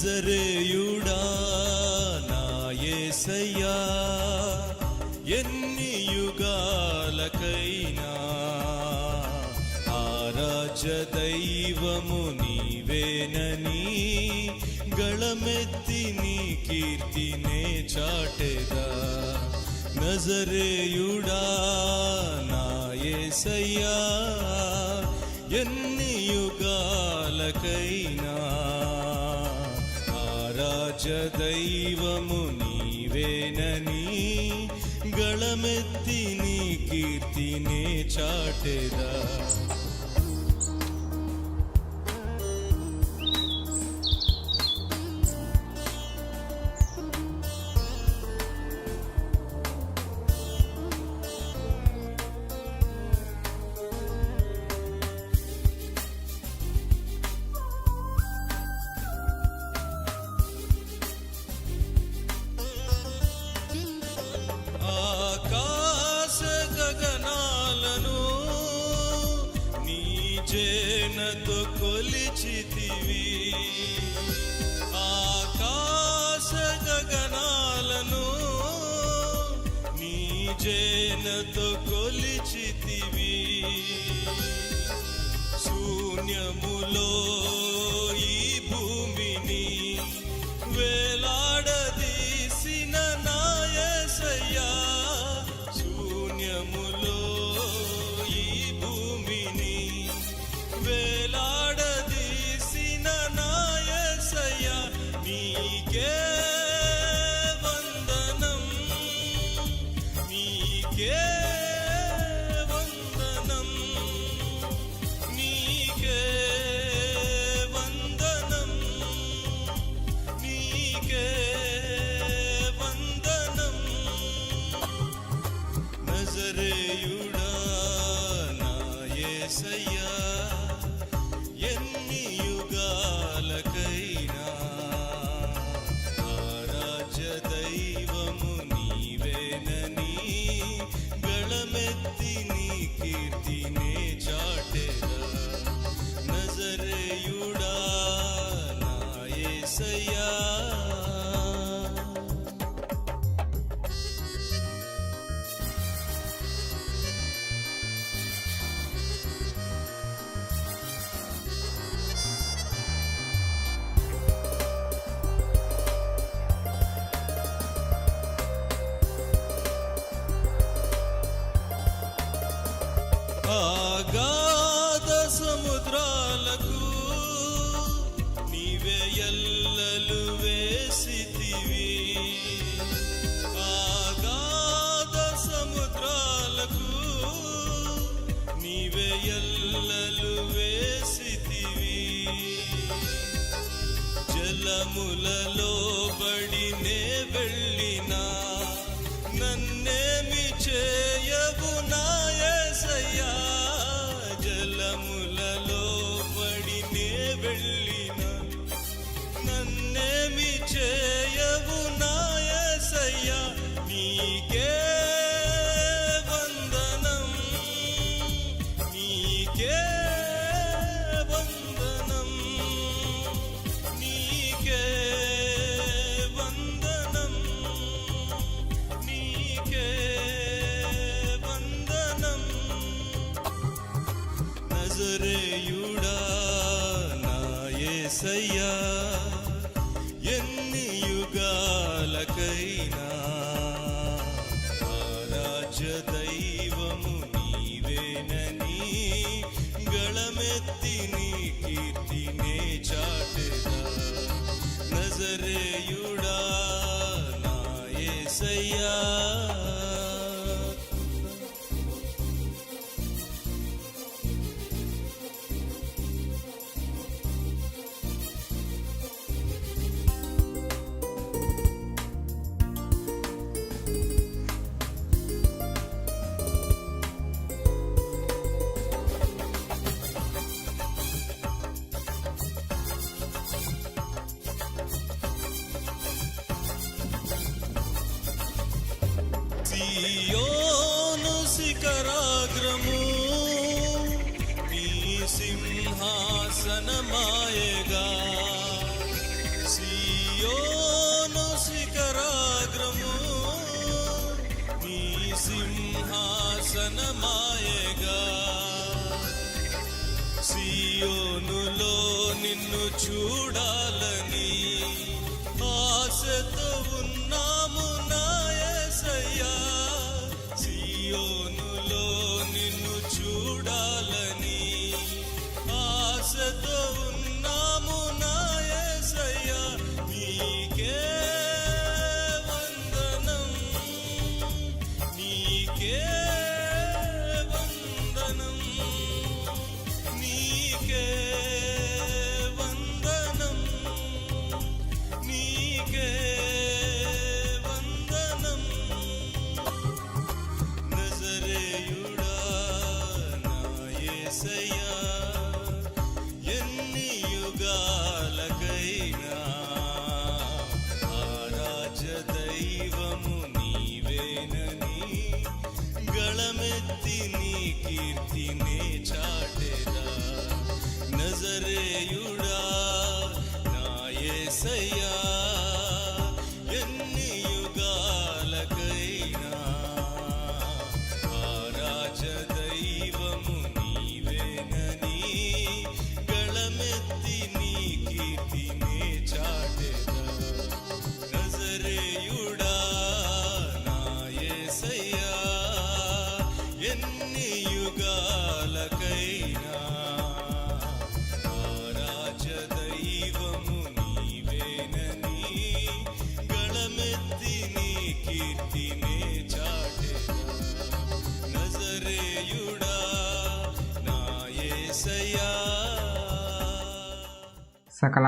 నజరేయుడా నా యేసయ్యా ఎన్ని యుగాలకైనా ఆరాజ్య దైవము నీవేనని గళమెత్తి నీ కీర్తినే చాటెదా. నజరేయుడా నా యేసయ్యా ఎన్ని యుగాలకై రాజదైవము నీవేనని గళమెత్తి నీ కీర్తినే చాటెదా.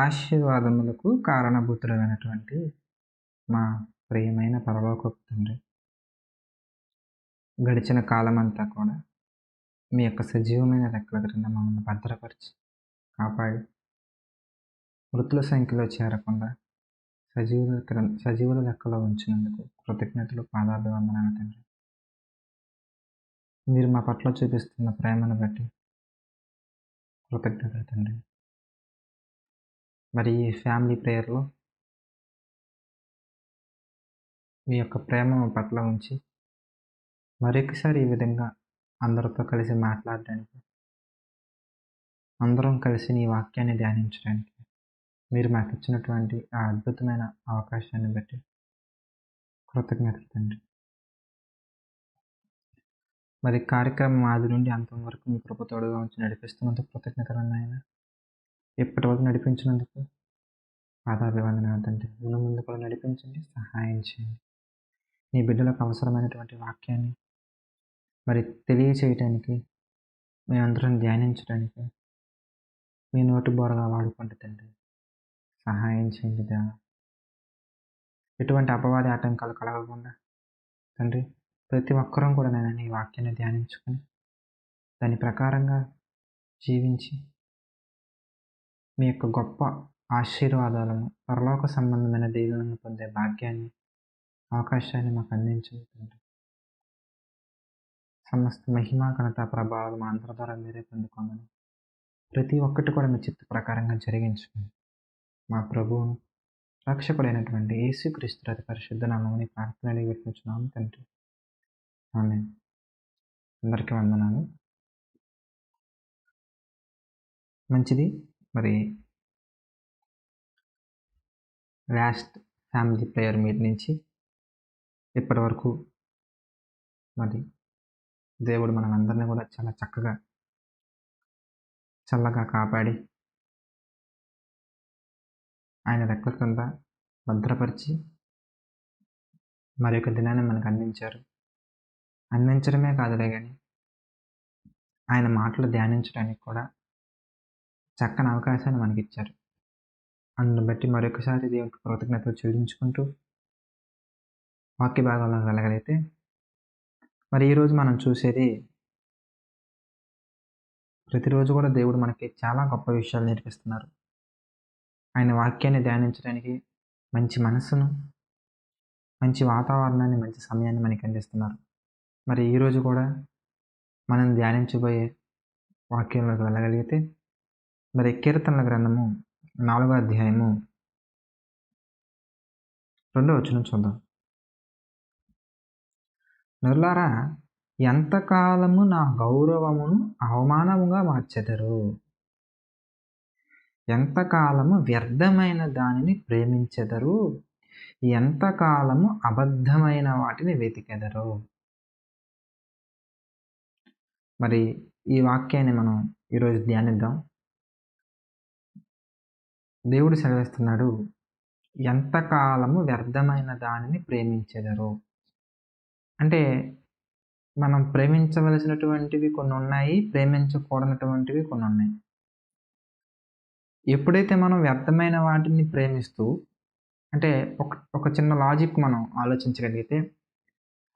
ఆశీర్వాదములకు కారణభూతుడైనటువంటి మా ప్రియమైన పరలోక తండ్రి గడిచిన కాలమంతా కూడా మీ యొక్క సజీవమైన రెక్కల క్రింద మమ్మల్ని భద్రపరిచి కాపాడి మృతుల సంఖ్యలో చేరకుండా సజీవుల క్రింద సజీవుల లెక్కలో ఉంచినందుకు కృతజ్ఞతలు పాదాభివందనాలు తండ్రి. మీరు మా పట్ల చూపిస్తున్న ప్రేమను బట్టి కృతజ్ఞతలు తండ్రి. మరి ఈ ఫ్యామిలీ ప్రేయర్లో మీ యొక్క ప్రేమ పట్ల ఉంచి మరొకసారి ఈ విధంగా అందరితో కలిసి మాట్లాడడానికి అందరం కలిసి నీ వాక్యాన్ని ధ్యానించడానికి మీరు మాకు ఇచ్చినటువంటి ఆ అద్భుతమైన అవకాశాన్ని బట్టి కృతజ్ఞతలు తండ్రి. మరి కార్యక్రమం ఆది నుండి అంతం వరకు మీ కృపతోడుగా ఉంచి నడిపిస్తున్నందుకు కృతజ్ఞతలు నాయన ఇప్పటి వరకు నడిపించినందుకు? పాదాభివందనాలు తండ్రి ముందు ముందు కూడా నడిపించండి సహాయం చేయండి. నీ బిడ్డలకు అవసరమైనటువంటి వాక్యాన్ని మరి తెలియచేయటానికి మేమందరం ధ్యానించడానికి మీ నోటి బోరగా వాడుకుంటే తండ్రి. సహాయం చేయండి దేవా ఎటువంటి అపవాది ఆటంకాలు కలగకుండా తండ్రి ప్రతి ఒక్కరూ కూడా నేను నీ వాక్యాన్ని ధ్యానించుకొని దాని ప్రకారంగా జీవించి మీ యొక్క గొప్ప ఆశీర్వాదాలను పరలోక సంబంధమైన దీవులను పొందే భాగ్యాన్ని అవకాశాన్ని మాకు అందించండి తండ్రి. సమస్త మహిమ ఘనత ప్రభావాలు మా అందరి ద్వారా మీరే పొందుకోమని ప్రతి ఒక్కటి కూడా మీ చిత్త ప్రకారంగా జరిగించుకోండి మా ప్రభువును రక్షకుడైనటువంటి యేసుక్రీస్తు అతి పరిశుద్ధ నామని ప్రార్థన వినిపించున్నాము తండ్రి. ఆమె అందరికీ వందనాలు. మంచిది. మరి వ్యాస్ట్ ఫ్యామిలీ ప్రేయర్ మీట్ నుంచి ఇప్పటి వరకు మరి దేవుడు మనందరినీ కూడా చాలా చక్కగా చల్లగా కాపాడి ఆయన రెక్కల కింద భద్రపరిచి మరి యొక్క దినాన్ని మనకు అందించారు. అందించడమే కాదులే కానీ ఆయన మాటలు ధ్యానించడానికి కూడా చక్కని అవకాశాన్ని మనకి ఇచ్చారు అందును బట్టి మరొకసారి దేవునికి కృతజ్ఞతలు చెల్లించుకుంటూ వాక్య భాగంలో వెళ్ళగలిగితే మరి ఈరోజు మనం చూసేది ప్రతిరోజు కూడా దేవుడు మనకి చాలా గొప్ప విషయాలు నేర్పిస్తున్నారు. ఆయన వాక్యాన్ని ధ్యానించడానికి మంచి మనస్సును మంచి వాతావరణాన్ని మంచి సమయాన్ని మనకి అందిస్తున్నారు. మరి ఈరోజు కూడా మనం ధ్యానించబోయే వాక్యంలోకి వెళ్ళగలిగితే మరి కీర్తనల గ్రంథము నాలుగో అధ్యాయము రెండో వచ్చిన చూద్దాం. నరులారా ఎంతకాలము నా గౌరవమును అవమానముగా మార్చెదరు? ఎంతకాలము వ్యర్థమైన దానిని ప్రేమించెదరు? ఎంతకాలము అబద్ధమైన వాటిని వెతికెదరు? మరి ఈ వాక్యాన్ని మనం ఈరోజు ధ్యానిద్దాం. దేవుడు సెలవిస్తున్నాడు ఎంతకాలము వ్యర్థమైన దానిని ప్రేమించెదరు. అంటే మనం ప్రేమించవలసినటువంటివి కొన్ని ఉన్నాయి ప్రేమించకూడనటువంటివి కొన్ని ఉన్నాయి ఎప్పుడైతే మనం వ్యర్థమైన వాటిని ప్రేమిస్తూ అంటే ఒక ఒక చిన్న లాజిక్ మనం ఆలోచించగలిగితే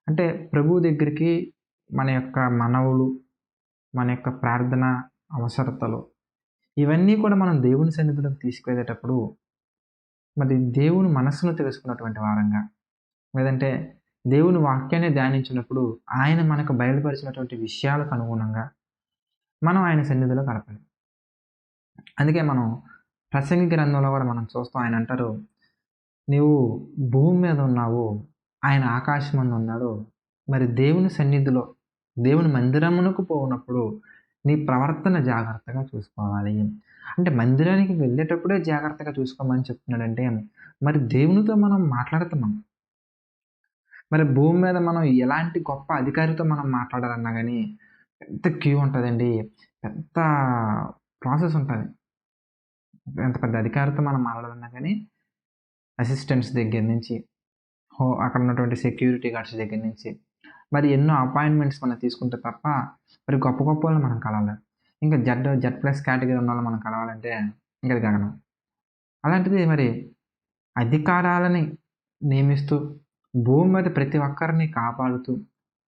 అంటే ప్రభు దగ్గరికి మన యొక్క మనవులు మన యొక్క ప్రార్థన అవసరతలు ఇవన్నీ కూడా మనం దేవుని సన్నిధిలోకి తీసుకువెళ్ళేటప్పుడు మరి దేవుని మనస్సును తెలుసుకున్నటువంటి వారంగా లేదంటే దేవుని వాక్యాన్ని ధ్యానించినప్పుడు ఆయన మనకు బయలుపరిచినటువంటి విషయాలకు అనుగుణంగా మనం ఆయన సన్నిధిలో గడపాలి అందుకే మనం ప్రసంగి గ్రంథంలో కూడా మనం చూస్తాం ఆయన అంటారు నీవు భూమి మీద ఉన్నావు ఆయన ఆకాశం ఉన్నాడు మరి దేవుని సన్నిధిలో దేవుని మందిరమునకు పోనప్పుడు నీ ప్రవర్తన జాగ్రత్తగా చూసుకోవాలి. అంటే మందిరానికి వెళ్ళేటప్పుడే జాగ్రత్తగా చూసుకోమని చెప్తున్నాడంటే మరి దేవునితో మనం మాట్లాడుతున్నాం మరి భూమి మీద మనం ఎలాంటి గొప్ప అధికారితో మనం మాట్లాడాలన్నా కానీ పెద్ద క్యూ ఉంటుందండి. పెద్ద ప్రాసెస్ ఉంటుంది. ఎంత పెద్ద అధికారితో మనం మాట్లాడాలన్నా కానీ అసిస్టెంట్స్ దగ్గర నుంచి హో అక్కడ ఉన్నటువంటి సెక్యూరిటీ గార్డ్స్ దగ్గర నుంచి మరి ఎన్నో అపాయింట్మెంట్స్ మనం తీసుకుంటే తప్ప మరి గొప్ప గొప్ప వాళ్ళని మనం కలవాలి. ఇంకా జడ్ జడ్ ప్లస్ కేటగిరీ ఉన్న వాళ్ళు మనం కలవాలంటే ఇంకా గగనం అలాంటిది మరి అధికారాలని నియమిస్తూ భూమి మీద ప్రతి ఒక్కరిని కాపాడుతూ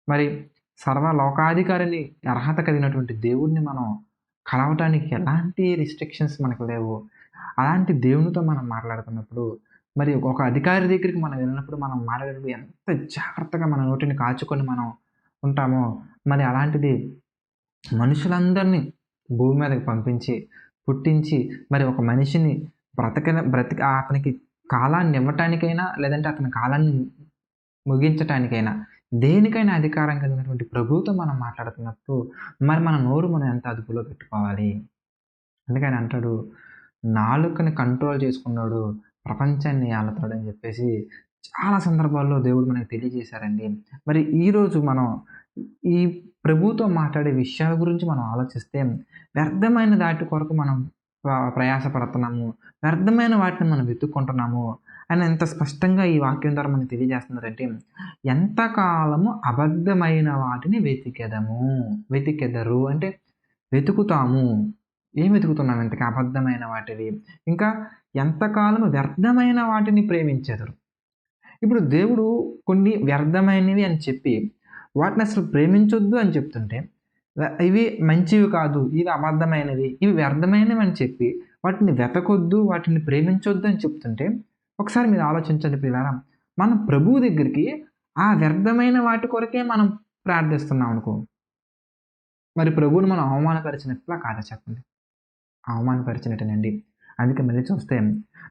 మరి సర్వ లోకాధికారిని అర్హత కలిగినటువంటి దేవుడిని మనం కలవటానికి ఎలాంటి రిస్ట్రిక్షన్స్ మనకు లేవు. అలాంటి దేవునితో మనం మాట్లాడుతున్నప్పుడు మరి ఒక అధికారి దగ్గరికి మనం వెళ్ళినప్పుడు మనం మాట్లాడేటప్పుడు ఎంత జాగ్రత్తగా మన నోటిని కాచుకొని మనం ఉంటామో మరి అలాంటిది మనుషులందరినీ భూమి మీదకి పంపించి పుట్టించి మరి ఒక మనిషిని బ్రతక బ్రతిక అతనికి కాలాన్ని ఇవ్వటానికైనా లేదంటే అతని కాలాన్ని ముగించటానికైనా దేనికైనా అధికారం కలిగినటువంటి ప్రభుతో మనం మాట్లాడుతున్నప్పుడు మరి మన నోరు మనం ఎంత అదుపులో పెట్టుకోవాలి? అందుకని అంటాడు నాలుకని కంట్రోల్ చేసుకున్నాడు ప్రపంచాన్ని ఏలతాడని చెప్పేసి చాలా సందర్భాల్లో దేవుడు మనకు తెలియజేశారండి. మరి ఈరోజు మనం ఈ ప్రభుతో మాట్లాడే విషయాల గురించి మనం ఆలోచిస్తే వ్యర్థమైన దాటి కొరకు మనం ప్రయాసపడుతున్నాము. వ్యర్థమైన వాటిని మనం వెతుక్కుంటున్నాము అని ఎంత స్పష్టంగా ఈ వాక్యం ద్వారా మనకు తెలియజేస్తున్నారంటే ఎంతకాలము అబద్ధమైన వాటిని వెతికెదము వెతికెదరు అంటే వెతుకుతాము. ఏం వెతుకుతున్నాం? ఇంతకీ అబద్ధమైన వాటివి. ఇంకా ఎంతకాలం వ్యర్థమైన వాటిని ప్రేమించెదరు. ఇప్పుడు దేవుడు కొన్ని వ్యర్థమైనవి అని చెప్పి వాటిని అసలు ప్రేమించొద్దు అని చెప్తుంటే ఇవి మంచివి కాదు ఇవి అబద్ధమైనవి ఇవి వ్యర్థమైనవి అని చెప్పి వాటిని వెతకొద్దు వాటిని ప్రేమించొద్దు అని చెప్తుంటే ఒకసారి మీరు ఆలోచించండి పిల్లారా మనం ప్రభువు దగ్గరికి ఆ వ్యర్థమైన వాటి కొరకే మనం ప్రార్థిస్తున్నాం అనుకో. మరి ప్రభువుని మనం అవమానపరిచినట్లా కాదా చెప్పండి. అవమానపరిచినట్టేనండి. అందుకే మళ్ళీ చూస్తే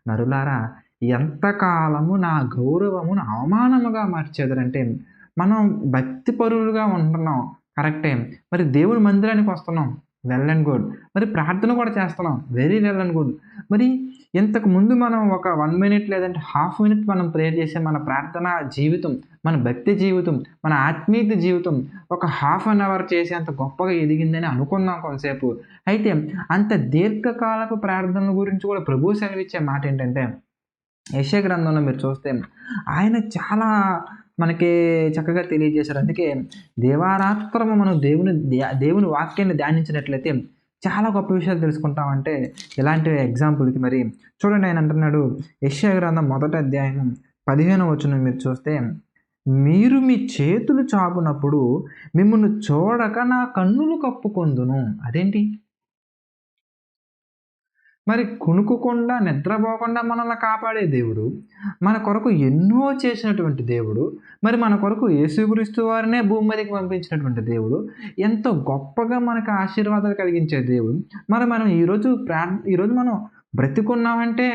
నరులారా ఎంతకాలము నా గౌరవమును అవమానముగా మార్చేదరంటే మనం భక్తి పరులుగా ఉంటున్నాం. కరెక్టే. మరి దేవుని మందిరానికి వస్తున్నాం. Well and good. మరి ప్రార్థన కూడా చేస్తున్నాం. Very well and good. మరి ఇంతకు ముందు మనం ఒక వన్ మినిట్ లేదంటే హాఫ్ మినిట్ మనం ప్రేయర్ చేసే మన ప్రార్థన జీవితం మన భక్తి జీవితం మన ఆత్మీయత జీవితం ఒక హాఫ్ అన్ అవర్ చేసి అంత గొప్పగా ఎదిగిందని అనుకుందాం కొంతసేపు. అయితే అంత దీర్ఘకాలపు ప్రార్థనల గురించి కూడా ప్రభు సెలవిచ్చే మాట ఏంటంటే యశ గ్రంథంలో మీరు చూస్తే ఆయన చాలా మనకి చక్కగా తెలియజేశారు. అందుకే దేవారాత్రము మనం దేవుని దేవుని వాక్యాన్ని ధ్యానించినట్లయితే చాలా గొప్ప విషయాలు తెలుసుకుంటామంటే ఇలాంటి ఎగ్జాంపుల్కి మరి చూడండి ఆయన అంటున్నాడు యశ్యా గ్రంథం మొదటి అధ్యాయం పదిహేను వచ్చిన మీరు చూస్తే మీరు మీ చేతులు చాపునప్పుడు మిమ్మల్ని చూడక నా కన్నులు కప్పుకొందును. అదేంటి? మరి కునుకుకుండా నిద్రపోకుండా మనల్ని కాపాడే దేవుడు మన కొరకు ఎన్నో చేసినటువంటి దేవుడు మరి మన కొరకు యేసుగురిస్తూ వారినే భూమి మీదకి పంపించినటువంటి దేవుడు ఎంతో గొప్పగా మనకు ఆశీర్వాదాలు కలిగించే దేవుడు. మరి మనం ఈరోజు ప్రా ఈరోజు మనం బ్రతికున్నామంటే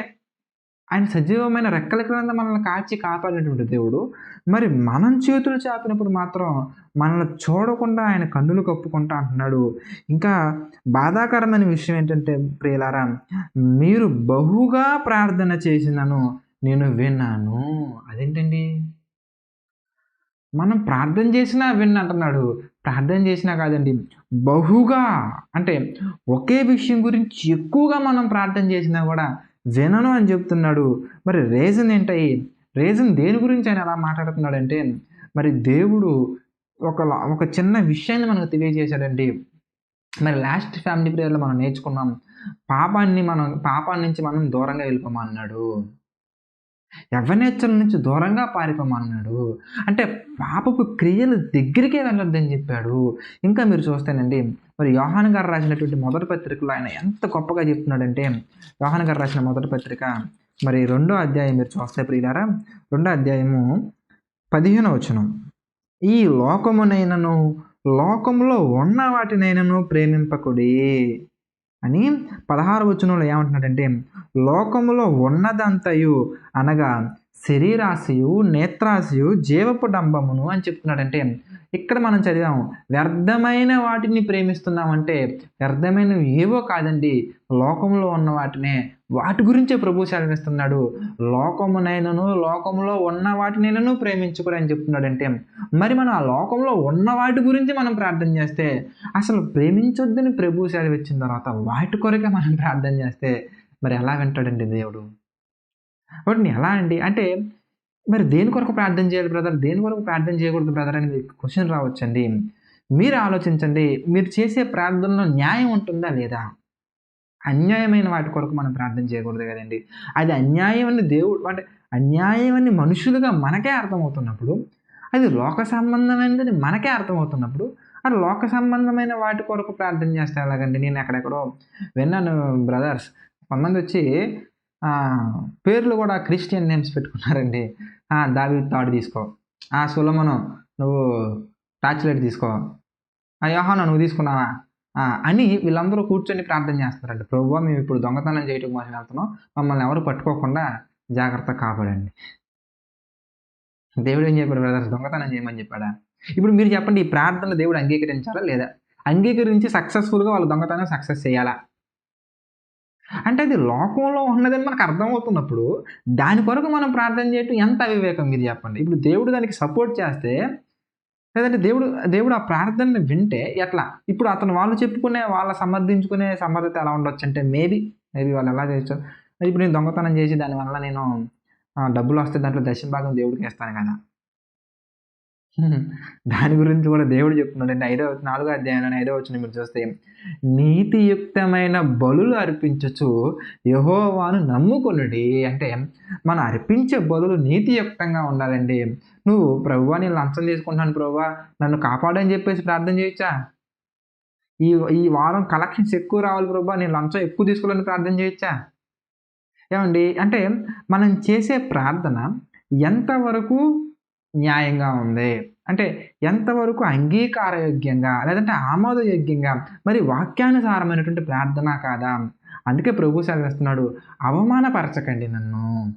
ఆయన సజీవమైన రెక్కల క్రింద మనల్ని కాచి కాపాడినటువంటి దేవుడు. మరి మనం చేతులు చాపినప్పుడు మాత్రం మనల్ని చూడకుండా ఆయన కన్నులు కప్పుకుంటా అంటున్నాడు. ఇంకా బాధాకరమైన విషయం ఏంటంటే ప్రియులారా మీరు బహుగా ప్రార్థన చేసినను నేను విన్నాను. అదేంటండి? మనం ప్రార్థన చేసినా విన్ అంటున్నాడు. ప్రార్థన చేసినా కాదండి బహుగా. అంటే ఒకే విషయం గురించి ఎక్కువగా మనం ప్రార్థన చేసినా కూడా జనను అని చెప్తున్నాడు. మరి రీజన్ ఏంటయి రీజన్ దేని గురించి ఆయన అలా మాట్లాడుతున్నాడంటే మరి దేవుడు ఒక ఒక చిన్న విషయాన్ని మనకు తెలియజేశాడండి. మరి లాస్ట్ ఫ్యామిలీ ప్రేయర్లో మనం నేర్చుకున్నాం పాపాన్ని మనం పాపాన్ని నుంచి మనం దూరంగా వెళ్ళిపోమన్నాడు. యవ్వనేచ్చల నుంచి దూరంగా పారిపోమన్నాడు. అంటే పాపపు క్రియలు దగ్గరికే వెళ్ళొద్దని చెప్పాడు. ఇంకా మీరు చూస్తేనండి మరి యోహాన్ గారు రాసినటువంటి మొదటి పత్రికలో ఆయన ఎంత గొప్పగా చెప్తున్నాడంటే యోహాన్ గారు రాసిన మొదటి పత్రిక మరి రెండో అధ్యాయం మీరు చూస్తే ప్రియులారా రెండో అధ్యాయము పదిహేను వచనం. ఈ లోకమునైనను లోకంలో ఉన్న వాటినైనను ప్రేమింపకుడి అని పదహారు వచనంలో ఏమంటున్నాడంటే లోకములో ఉన్నదంతయు అనగా శరీరాశయు నేత్రాశయు జీవపు డంబమును అని చెప్తున్నాడంటే ఇక్కడ మనం చదివాము వ్యర్థమైన వాటిని ప్రేమిస్తున్నామంటే వ్యర్థమైనవి ఏవో కాదండి లోకంలో ఉన్న వాటినే వాటి గురించే ప్రభు సెలవిస్తున్నాడు లోకమునైనను లోకంలో ఉన్న వాటినైనను ప్రేమించుకుని అని చెప్తున్నాడంటే మరి మనం ఆ లోకంలో ఉన్న వాటి గురించి మనం ప్రార్థన చేస్తే అసలు ప్రేమించొద్దని ప్రభు సెలవిచ్చిన తర్వాత వాటి కొరకే మనం ప్రార్థన చేస్తే మరి ఎలా వింటాడండి దేవుడు? వాటిని ఎలా అండి? అంటే మరి దేని కొరకు ప్రార్థన చేయాలి బ్రదర్? దేని కొరకు ప్రార్థన చేయకూడదు బ్రదర్ అనేది క్వశ్చన్ రావచ్చండి. మీరు ఆలోచించండి మీరు చేసే ప్రార్థనలో న్యాయం ఉంటుందా లేదా? అన్యాయమైన వాటి కొరకు మనం ప్రార్థన చేయకూడదు కదండి. అది అన్యాయం అని దేవుడు అంటే అన్యాయం అని మనుషులుగా మనకే అర్థమవుతున్నప్పుడు అది లోక సంబంధమైనది మనకే అర్థమవుతున్నప్పుడు అది లోక సంబంధమైన వాటి కొరకు ప్రార్థన చేస్తే ఎలాగండి? నేను ఎక్కడెక్కడో విన్నాను బ్రదర్స్ కొంతమంది వచ్చి పేర్లు కూడా క్రిస్టియన్ నేమ్స్ పెట్టుకున్నారండి. ఆ, దావి తాడు తీసుకో. ఆ సులమను నువ్వు టార్చ్ లైట్ తీసుకో. ఆ యోహాను నువ్వు తీసుకున్నావా? అని వీళ్ళందరూ కూర్చొని ప్రార్థన చేస్తారండి ప్రభు మేము ఇప్పుడు దొంగతనం చేయటం కోసం వెళ్తున్నాం. మమ్మల్ని ఎవరు పట్టుకోకుండా జాగ్రత్త కాపాడండి. దేవుడు ఏం చెప్పాడు బ్రదర్స్ దొంగతనం చేయమని చెప్పాడా? ఇప్పుడు మీరు చెప్పండి ఈ ప్రార్థన దేవుడు అంగీకరించాలా లేదా? అంగీకరించి సక్సెస్ఫుల్గా వాళ్ళు దొంగతనం సక్సెస్ చేయాలా? అంటే అది లోకంలో ఉన్నదని మనకు అర్థమవుతున్నప్పుడు దాని కొరకు మనం ప్రార్థన చేయటం ఎంత అవివేకం మీరు చెప్పండి. ఇప్పుడు దేవుడు దానికి సపోర్ట్ చేస్తే లేదంటే దేవుడు దేవుడు ఆ ప్రార్థనని వింటే ఎట్లా? ఇప్పుడు అతను వాళ్ళు చెప్పుకునే వాళ్ళ సమర్థించుకునే సమర్థత ఎలా ఉండొచ్చు అంటే మేబీ మేబీ వాళ్ళు ఎలా చేయొచ్చు? ఇప్పుడు నేను దొంగతనం చేసి దానివల్ల నేను డబ్బులు వస్తే దాంట్లో దశమ భాగం దేవుడికి వేస్తాను కదా. దాని గురించి కూడా దేవుడు చెప్తున్నాడు. అండి ఐదో నాలుగో అధ్యాయంలో ఐదో వచ్చిన మీరు చూస్తే నీతియుక్తమైన బలులు అర్పించచ్చు యహోవాను నమ్ముకొనుడి. అంటే మనం అర్పించే బలులు నీతియుక్తంగా ఉండాలండి. నువ్వు ప్రభువా నేను లంచం తీసుకుంటున్నాను ప్రభువా నన్ను కాపాడని చెప్పేసి ప్రార్థన చేయొచ్చా ఈ ఈ వారం కలెక్షన్స్ ఎక్కువ రావాలి ప్రభా నేను లంచం ఎక్కువ తీసుకోవాలని ప్రార్థన చేయొచ్చా ఏమండి? అంటే మనం చేసే ప్రార్థన ఎంతవరకు న్యాయంగా ఉంది. అంటే ఎంతవరకు అంగీకారయోగ్యంగా లేదంటే ఆమోదయోగ్యంగా మరి వాక్యానుసారమైనటువంటి ప్రార్థన కాదా? అందుకే ప్రభు సెలవిస్తున్నాడు అవమానపరచకండి నన్ను.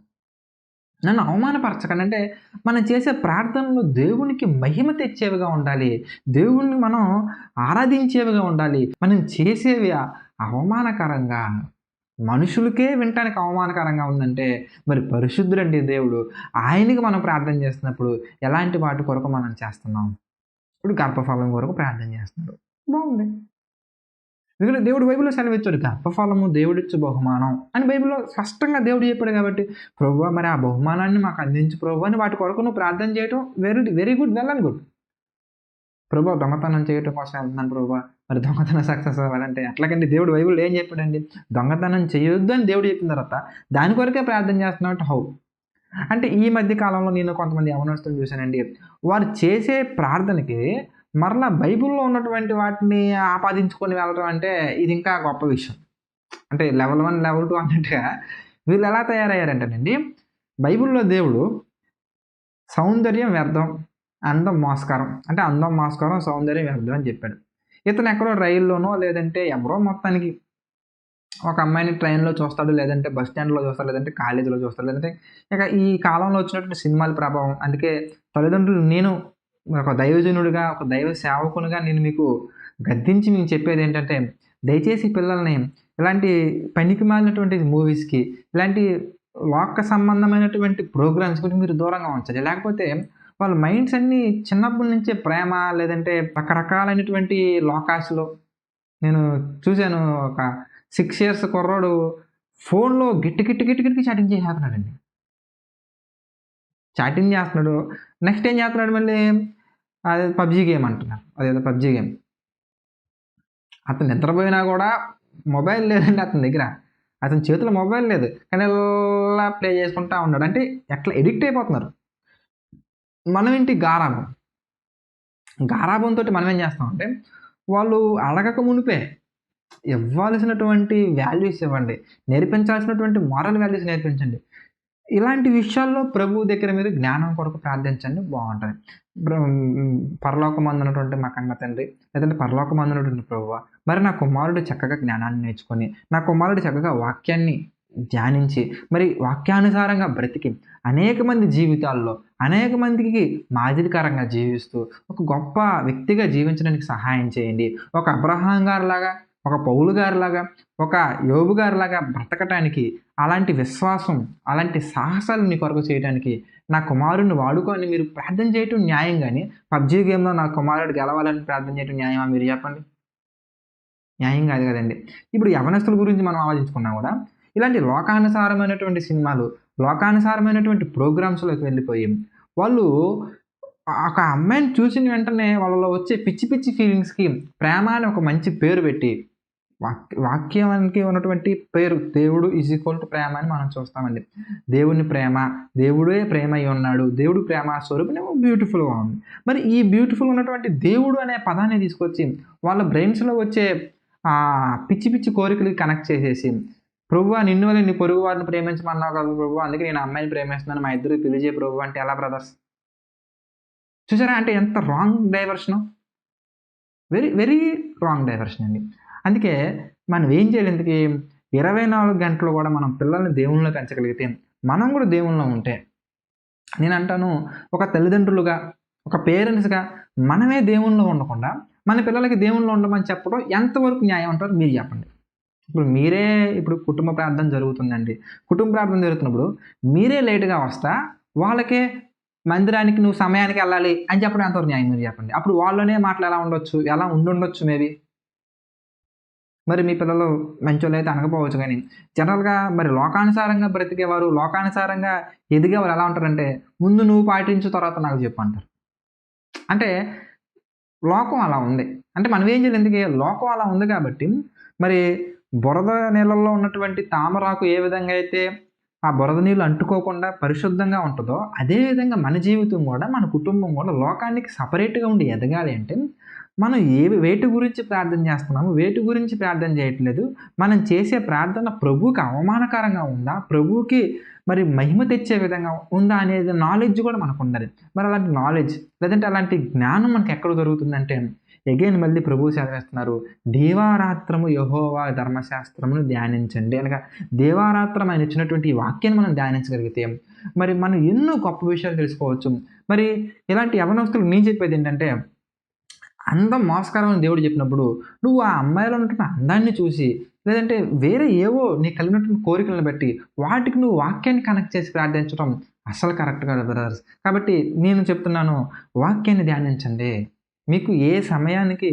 నన్ను అవమానపరచకండి అంటే మనం చేసే ప్రార్థనలు దేవునికి మహిమ తెచ్చేవిగా ఉండాలి. దేవుణ్ణి మనం ఆరాధించేవిగా ఉండాలి. మనం చేసేవి అవమానకరంగా. మనుషులకే వినటానికి అవమానకరంగా ఉందంటే మరి పరిశుద్ధుడండి దేవుడు. ఆయనకి మనం ప్రార్థన చేస్తున్నప్పుడు ఎలాంటి వాటి కొరకు మనం చేస్తున్నాం? ఇప్పుడు గర్భఫలం కొరకు ప్రార్థన చేస్తున్నాడు. బాగుంది. ఎందుకంటే దేవుడు బైబిల్లో సెలవిచ్చాడు గర్భఫలము దేవుడిచ్చు బహుమానం అని బైబిల్లో స్పష్టంగా దేవుడు చెప్పాడు కాబట్టి ప్రభు మరి ఆ బహుమానాన్ని మాకు అందించు ప్రభు అని వాటి కొరకు నువ్వు ప్రార్థన చేయటం very very good well and good ప్రభు దొంగతనం చేయటం కోసం వెళ్తున్నాను ప్రభు. మరి దొంగతనం సక్సెస్ అవ్వాలంటే అట్లాగండి. దేవుడు బైబిల్ ఏం చెప్పాడండి? దొంగతనం చేయొద్దు అని దేవుడు చెప్పిన తర్వాత దాని కొరకే ప్రార్థన చేస్తున్నావు హౌ? అంటే ఈ మధ్య కాలంలో నేను కొంతమంది యవనస్తులు చూశానండి. వారు చేసే ప్రార్థనకి మరలా బైబిల్లో ఉన్నటువంటి వాటిని ఆపాదించుకొని వెళ్ళడం అంటే ఇది ఇంకా గొప్ప విషయం. అంటే లెవెల్ వన్ లెవెల్ టూ అన్నట్టుగా వీళ్ళు ఎలా తయారయ్యారంటేనండి బైబిల్లో దేవుడు సౌందర్యం వ్యర్థం అందం మోస్కారం. అంటే అందం మోస్కారం సౌందర్యం వ్యర్థం అని చెప్పాడు. ఇతను ఎక్కడో రైల్లోనో లేదంటే ఎవరో మొత్తానికి ఒక అమ్మాయిని ట్రైన్లో చూస్తాడు లేదంటే బస్ స్టాండ్లో చూస్తాడు లేదంటే కాలేజీలో చూస్తాడు లేదంటే ఇక ఈ కాలంలో వచ్చినటువంటి సినిమాల ప్రభావం. అందుకే తల్లిదండ్రులు నేను ఒక దైవజనుడిగా ఒక దైవ సేవకునిగా నేను మీకు గద్దించి మీకు చెప్పేది ఏంటంటే దయచేసి పిల్లల్ని ఇలాంటి పనికి మాలినటువంటి మూవీస్కి ఇలాంటి లోక సంబంధమైనటువంటి ప్రోగ్రామ్స్ గురించి మీరు దూరంగా ఉంచాలి లేకపోతే వాళ్ళ మైండ్స్ అన్నీ చిన్నప్పటి నుంచే ప్రేమ లేదంటే రకరకాలైనటువంటి లోకాసులో. నేను చూశాను ఒక సిక్స్ ఇయర్స్ కుర్రాడు ఫోన్లో గిట్టి గిట్టి గిట్టి గిట్టి చాటింగ్ చేసేస్తున్నాడండి. చాటింగ్ చేస్తున్నాడు. నెక్స్ట్ ఏం చేస్తున్నాడు మళ్ళీ? అది పబ్జీ గేమ్ అంటున్నారు. అదేదో పబ్జీ గేమ్ అతను నిద్రపోయినా కూడా మొబైల్ లేదండి అతని దగ్గర. అతని చేతిలో మొబైల్ లేదు. కానీ ఇలా ప్లే చేసుకుంటా ఉన్నాడు. అంటే ఎట్లా ఎడిక్ట్ అయిపోతున్నారు. మనం ఏంటి గారాబం గారాబంతో మనం ఏం చేస్తామంటే వాళ్ళు అడగక మునిపే ఇవ్వాల్సినటువంటి వాల్యూస్ ఇవ్వండి. నేర్పించాల్సినటువంటి మారల్ వాల్యూస్ నేర్పించండి. ఇలాంటి విషయాల్లో ప్రభు దగ్గర మీరు జ్ఞానం కొరకు ప్రార్థించండి బాగుంటుంది. పరలోకం ఉన్నటువంటి మా కన్న తండ్రి లేదంటే పరలోకం ఉన్నటువంటి ప్రభువ మరి నా కుమారుడు చక్కగా జ్ఞానాన్ని నేర్చుకొని నా కుమారుడు చక్కగా వాక్యాన్ని ధ్యానించి మరి వాక్యానుసారంగా బ్రతికి అనేక మంది జీవితాల్లో అనేక మందికి మాదిరికరంగా జీవిస్తూ ఒక గొప్ప వ్యక్తిగా జీవించడానికి సహాయం చేయండి. ఒక అబ్రహాం గారిలాగా ఒక పౌలు గారిలాగా ఒక యోబు గారిలాగా బ్రతకటానికి అలాంటి విశ్వాసం అలాంటి సాహసాలు నీ కొరకు చేయడానికి నా కుమారుడిని వాడుకొని మీరు ప్రార్థన చేయటం న్యాయం కానీ పబ్జీ గేమ్లో నా కుమారుడు గెలవాలని ప్రార్థన చేయటం న్యాయమా మీరు చెప్పండి? న్యాయం కాదు కదండి. ఇప్పుడు యవనస్తుల గురించి మనం ఆలోచించుకున్నా కూడా ఇలాంటి లోకానుసారమైనటువంటి సినిమాలు లోకానుసారమైనటువంటి ప్రోగ్రామ్స్లోకి వెళ్ళిపోయి వాళ్ళు ఒక అమ్మాయిని చూసిన వెంటనే వాళ్ళలో వచ్చే పిచ్చి పిచ్చి ఫీలింగ్స్కి ప్రేమ అని ఒక మంచి పేరు పెట్టి వాక్య వాక్యానికి ఉన్నటువంటి పేరు దేవుడు ఈజ్ ఈక్వల్ టు ప్రేమ అని మనం చూస్తామండి. దేవుని ప్రేమ దేవుడే ప్రేమ అయి ఉన్నాడు దేవుడు ప్రేమ స్వరూపం బ్యూటిఫుల్గా ఉంది. మరి ఈ బ్యూటిఫుల్ ఉన్నటువంటి దేవుడు అనే పదాన్ని తీసుకొచ్చి వాళ్ళ బ్రెయిన్స్లో వచ్చే పిచ్చి పిచ్చి కోరికలకి కనెక్ట్ చేసేసి ప్రభు నిన్ను వల్ల నీ పొరుగు వారిని ప్రేమించమన్నావు కదా ప్రభు అందుకే నేను అమ్మాయిని ప్రేమిస్తున్నాను మా ఇద్దరు పిలిచే ప్రభు అంటే ఎలా బ్రదర్స్ చూసారా అంటే ఎంత wrong diversion very very wrong diversion అండి. అందుకే మనం ఏం చేయాలి ఇంతకీ? ఇరవై నాలుగు గంటలు కూడా మనం పిల్లల్ని దేవుళ్ళలో పెంచగలిగితే మనం కూడా దేవుళ్ళలో ఉంటే నేను అంటాను ఒక తల్లిదండ్రులుగా ఒక పేరెంట్స్గా మనమే దేవుళ్ళలో ఉండకుండా మన పిల్లలకి దేవుళ్ళలో ఉండమని చెప్పడం ఎంతవరకు న్యాయం అంటారు మీరు చెప్పండి. ఇప్పుడు మీరే ఇప్పుడు కుటుంబ ప్రార్థన జరుగుతుందండి. కుటుంబ ప్రార్థన జరుగుతున్నప్పుడు మీరే లేటుగా వస్తా వాళ్ళకే మందిరానికి నువ్వు సమయానికి వెళ్ళాలి అని చెప్పడం ఎంతవరకు న్యాయం మీరు చెప్పండి. అప్పుడు వాళ్ళనే మాటలు ఎలా ఉండొచ్చు? ఎలా ఉండుండొచ్చు మేబీ? మరి మీ పిల్లలు మంచోళ్ళు అయితే అనకపోవచ్చు కానీ జనరల్గా మరి లోకానుసారంగా బ్రతికేవారు లోకానుసారంగా ఎదిగేవారు ఎలా ఉంటారంటే ముందు నువ్వు పాటించు తర్వాత నాకు చెప్పు అంటారు. అంటే లోకం అలా ఉంది. అంటే మనం ఏం చేయాలి? ఎందుకే? లోకం అలా ఉంది కాబట్టి మరి బురద నీళ్ళల్లో ఉన్నటువంటి తామరాకు ఏ విధంగా అయితే ఆ బురద నీళ్ళు అంటుకోకుండా పరిశుద్ధంగా ఉంటుందో అదేవిధంగా మన జీవితం కూడా మన కుటుంబం కూడా లోకానికి సపరేట్గా ఉండి ఎదగాలి అంటే మనం ఏ వేటి గురించి ప్రార్థన చేస్తున్నాము వేటి గురించి ప్రార్థన చేయట్లేదు. మనం చేసే ప్రార్థన ప్రభువుకి అవమానకరంగా ఉందా ప్రభువుకి మరి మహిమ తెచ్చే విధంగా ఉందా అనేది నాలెడ్జ్ కూడా మనకు ఉండాలి మరి అలాంటి నాలెడ్జ్ లేదంటే అలాంటి జ్ఞానం మనకు ఎక్కడ దొరుకుతుందంటే అగైన్ మళ్ళీ ప్రభువు సెలవిస్తున్నారు దేవారాత్రము యహోవా ధర్మశాస్త్రమును ధ్యానించండి. అనగా దేవారాత్రం ఆయన ఇచ్చినటువంటి ఈ వాక్యాన్ని మనం ధ్యానించగలిగితే మరి మనం ఎన్నో గొప్ప విషయాలు తెలుసుకోవచ్చు. మరి ఇలాంటి యవనస్తులు నేను చెప్పేది ఏంటంటే అందం మోసకరం దేవుడు చెప్పినప్పుడు నువ్వు ఆ అమ్మాయిలో ఉన్నటువంటి అందాన్ని చూసి లేదంటే వేరే ఏవో నీ కలిగినటువంటి కోరికలను బట్టి వాటికి నువ్వు వాక్యాన్ని కనెక్ట్ చేసి ప్రార్థించడం అసలు కరెక్ట్ కాదు బ్రదర్స్ కాబట్టి నేను చెప్తున్నాను వాక్యాన్ని ధ్యానించండి. మీకు ఏ సమయానికి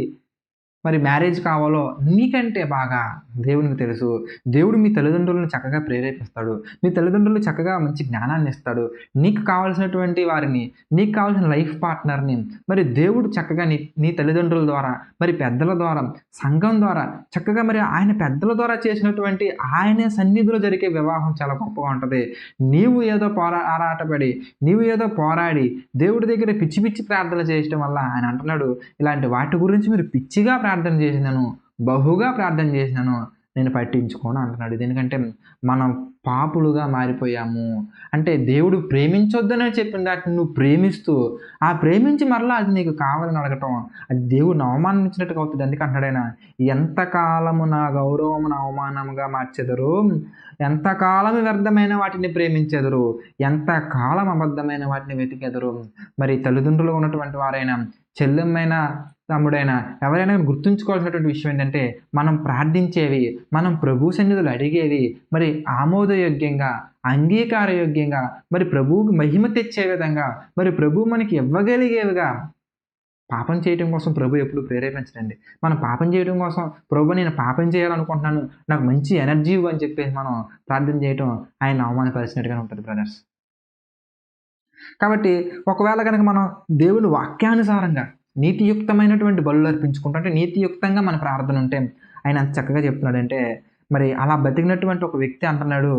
మరి మ్యారేజ్ కావాలో నీకంటే బాగా దేవునికి తెలుసు. దేవుడు మీ తల్లిదండ్రులను చక్కగా ప్రేరేపిస్తాడు. మీ తల్లిదండ్రులు చక్కగా మంచి జ్ఞానాన్ని ఇస్తాడు. నీకు కావాల్సినటువంటి వారిని నీకు కావాల్సిన లైఫ్ పార్ట్నర్ని మరి దేవుడు చక్కగా నీ నీ తల్లిదండ్రుల ద్వారా మరి పెద్దల ద్వారా సంఘం ద్వారా చక్కగా మరి ఆయన పెద్దల ద్వారా చేసినటువంటి ఆయన సన్నిధిలో జరిగే వివాహం చాలా గొప్పగా ఉంటుంది. నీవు ఏదో పోరా ఆరాటపడి నీవు ఏదో పోరాడి దేవుడి దగ్గర పిచ్చి పిచ్చి ప్రార్థన చేయడం వల్ల ఆయన అంటున్నాడు ఇలాంటి వాటి గురించి మీరు పిచ్చిగా ప్రార్థన ప్రార్థన చేసినాను. బహుగా ప్రార్థన చేసినాను. నేను పట్టించుకోను అంటున్నాడు. ఎందుకంటే మనం పాపులుగా మారిపోయాము. అంటే దేవుడు ప్రేమించొద్దనే చెప్పిన దాటిని నువ్వు ప్రేమిస్తూ ఆ ప్రేమించి మరలా అది నీకు కావాలని అడగటం అది దేవుడిని అవమానించినట్టుగా అవుతుంది. అందుకే అంటాడైనా ఎంతకాలము నా గౌరవమును అవమానముగా మార్చెదరు? ఎంతకాలం వ్యర్థమైన వాటిని ప్రేమించెదరు? ఎంతకాలం అబద్ధమైన వాటిని వెతికెదరు? మరి తల్లిదండ్రులు ఉన్నటువంటి వారైనా చెల్లెమ్మైన తమ్ముడైన ఎవరైనా గుర్తుంచుకోవాల్సినటువంటి విషయం ఏంటంటే మనం ప్రార్థించేవి మనం ప్రభు సన్నిధులు అడిగేవి మరి ఆమోదయోగ్యంగా అంగీకారయోగ్యంగా మరి ప్రభువుకి మహిమ తెచ్చే విధంగా మరి ప్రభు మనకి ఇవ్వగలిగేవిగా పాపం చేయడం కోసం ప్రభు ఎప్పుడు ప్రేరేపించడండి. మనం పాపం చేయడం కోసం ప్రభు నేను పాపం చేయాలనుకుంటున్నాను నాకు మంచి ఎనర్జీ ఇవ్వు అని చెప్పేసి మనం ప్రార్థన చేయటం ఆయన అవమానపరిచినట్టుగానే ఉంటుంది బ్రదర్స్. కాబట్టి ఒకవేళ కనుక మనం దేవుని వాక్యానుసారంగా నీతియుక్తమైనటువంటి బలు అర్పించుకుంటూ అంటే నీతియుక్తంగా మన ప్రార్థన ఉంటే ఆయన అంత చక్కగా చెప్తున్నాడంటే మరి అలా బతికినటువంటి ఒక వ్యక్తి అంటున్నాడు.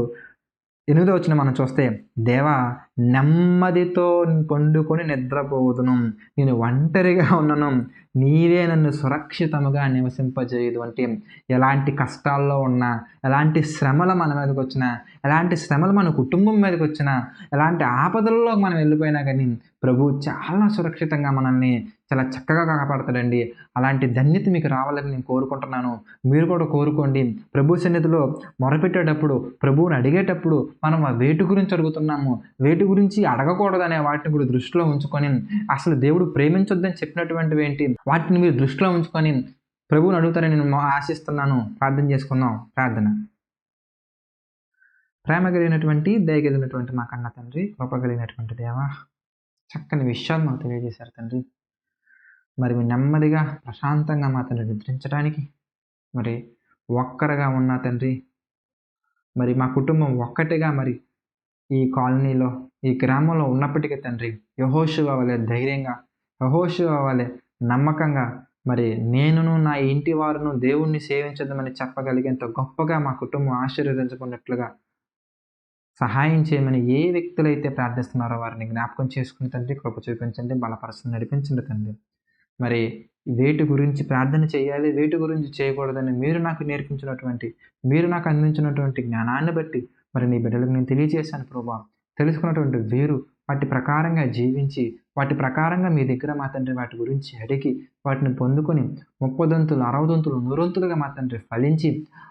ఎనిమిదో వచ్చిన మనం చూస్తే దేవా నెమ్మదితో పండుకొని నిద్రపోదును. నేను ఒంటరిగా ఉన్నను. నీవే నన్ను సురక్షితముగా నివసింపజేయదు అంటే ఎలాంటి కష్టాల్లో ఉన్నా ఎలాంటి శ్రమలు మన మీదకి వచ్చినా ఎలాంటి శ్రమలు మన కుటుంబం మీదకి వచ్చినా ఎలాంటి ఆపదల్లో మనం వెళ్ళిపోయినా కానీ ప్రభు చాలా సురక్షితంగా మనల్ని చాలా చక్కగా కాపాడతాడండి అలాంటి ధన్యత మీకు రావాలని నేను కోరుకుంటున్నాను. మీరు కూడా కోరుకోండి. ప్రభు సన్నిధిలో మొరపెట్టేటప్పుడు ప్రభువుని అడిగేటప్పుడు మనం ఆ వేటు గురించి అడుగుతున్నాము. వేటు గురించి అడగకూడదనే వాటిని కూడా దృష్టిలో ఉంచుకొని అసలు దేవుడు ప్రేమించొద్దని చెప్పినటువంటివి ఏంటి? వాటిని మీరు దృష్టిలో ఉంచుకొని ప్రభువుని అడుగుతారని నేను ఆశిస్తున్నాను. ప్రార్థన చేసుకుందాం. ప్రార్థన. ప్రేమ కలిగినటువంటి దయ కలిగినటువంటి మా కన్న తండ్రి కృప కలిగినటువంటి దేవా చక్కని విషయాలు మాకు తెలియజేశారు తండ్రి. మరి నెమ్మదిగా ప్రశాంతంగా మా తండ్రి నిద్రించడానికి మరి ఒక్కరుగా ఉన్న తండ్రి మరి మా కుటుంబం ఒక్కటిగా మరి ఈ కాలనీలో ఈ గ్రామంలో ఉన్నప్పటికీ తండ్రి యహోశివ వలె ధైర్యంగా యహోశివ వలె నమ్మకంగా మరి నేనును నా ఇంటి వారును దేవుణ్ణి సేవించదమని చెప్పగలిగేంత గొప్పగా మా కుటుంబం ఆశీర్వదించుకున్నట్లుగా సహాయం చేయమని ఏ వ్యక్తులైతే ప్రార్థిస్తున్నారో వారిని జ్ఞాపకం చేసుకుని తండ్రి కృప చూపించండి బలపరచండి నడిపించండి తండ్రి. మరి వేటి గురించి ప్రార్థన చేయాలి వేటి గురించి చేయకూడదని మీరు నాకు నేర్పించినటువంటి మీరు నాకు అందించినటువంటి జ్ఞానాన్ని బట్టి మరి నీ బిడ్డలకు నేను తెలియజేశాను ప్రభా. తెలుసుకున్నటువంటి వేరు వాటి ప్రకారంగా జీవించి వాటి ప్రకారంగా మీ దగ్గర మా తండ్రి వాటి గురించి అడిగి వాటిని పొందుకొని ముప్పదంతులు అరవదంతులు నూరొంతులుగా మా తండ్రి ఫలించి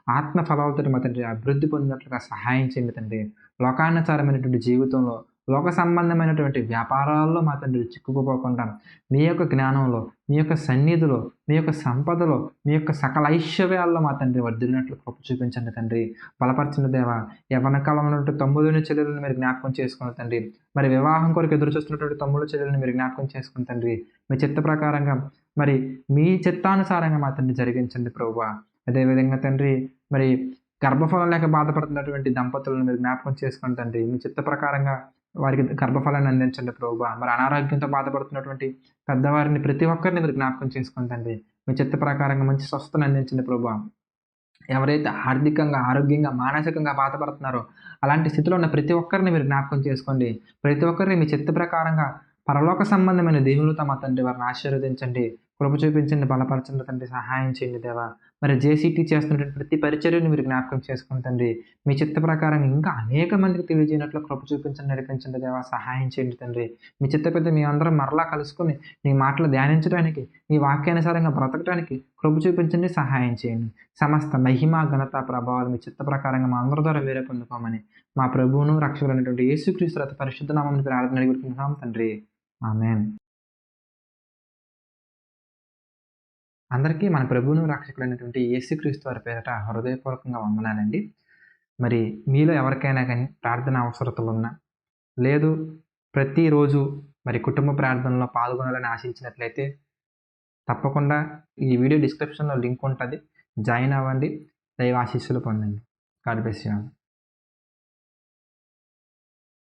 ఆత్మ ఫలాలతో మా తండ్రి అభివృద్ధి పొందినట్లుగా సహాయం చేయండి తండ్రి. లోకానుసారమైనటువంటి జీవితంలో లోక సంబంధమైనటువంటి వ్యాపారాల్లో మాత్రం చిక్కుకుపోకుండా మీ యొక్క జ్ఞానంలో మీ యొక్క సన్నిధిలో మీ యొక్క సంపదలో మీ యొక్క సకల ఐశ్వర్యాల్లో మా తండ్రి వర్ధిల్లినట్లు కృప చూపించండి తండ్రి. బలపరచిన దేవ. యవన కాలంలో ఉన్నటువంటి చెల్లెలను మీరు జ్ఞాపకం చేసుకున్న తండ్రి. మరి వివాహం కొరకు ఎదురు చూస్తున్నటువంటి తమ్ముడు చెల్లెలను మీరు జ్ఞాపకం చేసుకున్న తండ్రి. మీ చిత్త ప్రకారంగా మరి మీ చిత్తానుసారంగా మా తండ్రి జరిగించండి ప్రభు అదేవిధంగా తండ్రి మరి గర్భఫలం లేక బాధపడుతున్నటువంటి దంపతులను మీరు జ్ఞాపకం చేసుకుని తండ్రి. మీ చిత్త ప్రకారంగా వారికి గర్భఫలాన్ని అందించండి ప్రభు. మరి అనారోగ్యంతో బాధపడుతున్నటువంటి పెద్దవారిని ప్రతి ఒక్కరిని మీరు జ్ఞాపకం చేసుకోండి తండ్రి మీ చిత్త ప్రకారంగా మంచి స్వస్థను అందించండి ప్రభు. ఎవరైతే ఆర్థికంగా ఆరోగ్యంగా మానసికంగా బాధపడుతున్నారో అలాంటి స్థితిలో ఉన్న ప్రతి ఒక్కరిని మీరు జ్ఞాపకం చేసుకోండి. ప్రతి ఒక్కరిని మీ చిత్త ప్రకారంగా పరలోక సంబంధమైన దేవులతో మా తండ్రి వారిని ఆశీర్వదించండి. కృప చూపించండి బలపరచండి తండ్రి సహాయం చేయండి దేవా. మరి జేసీటీ చేస్తున్నటువంటి ప్రతి పరిచర్యను మీరు జ్ఞాపకం చేసుకుని తండ్రి మీ చిత్త ప్రకారం ఇంకా అనేక మందికి తెలియజేయనట్లు కృప చూపించండి నడిపించండి దేవా సహాయం చేయండి తండ్రి. మీ చిత్త పెద్ద మీ అందరం మరలా కలుసుకొని నీ మాటలు ధ్యానించడానికి నీ వాక్యానుసారంగా బ్రతకడానికి కృప చూపించండి సహాయం చేయండి. సమస్త మహిమ ఘనత ప్రభావాలు మీ చిత్త ప్రకారంగా మా అందరి ద్వారా వేరే పొందుకోమని మా ప్రభువును రక్షకులైనటువంటి యేసుక్రీస్తు రథ పరిశుద్ధ నామని ప్రార్థన అడుగుతున్నాం తండ్రి. ఆమెన్. అందరికీ మన ప్రభువును రక్షకులైనటువంటి యేసుక్రీస్తు వారి పేరట హృదయపూర్వకంగా వందనాలండి. మరి మీలో ఎవరికైనా కానీ ప్రార్థన అవసరతలు ఉన్నా లేదు ప్రతిరోజు మరి కుటుంబ ప్రార్థనలో పాల్గొనాలని ఆశించినట్లయితే తప్పకుండా ఈ వీడియో డిస్క్రిప్షన్లో లింక్ ఉంటుంది. జాయిన్ అవ్వండి. దైవ ఆశీస్సులు పొందండి. God bless you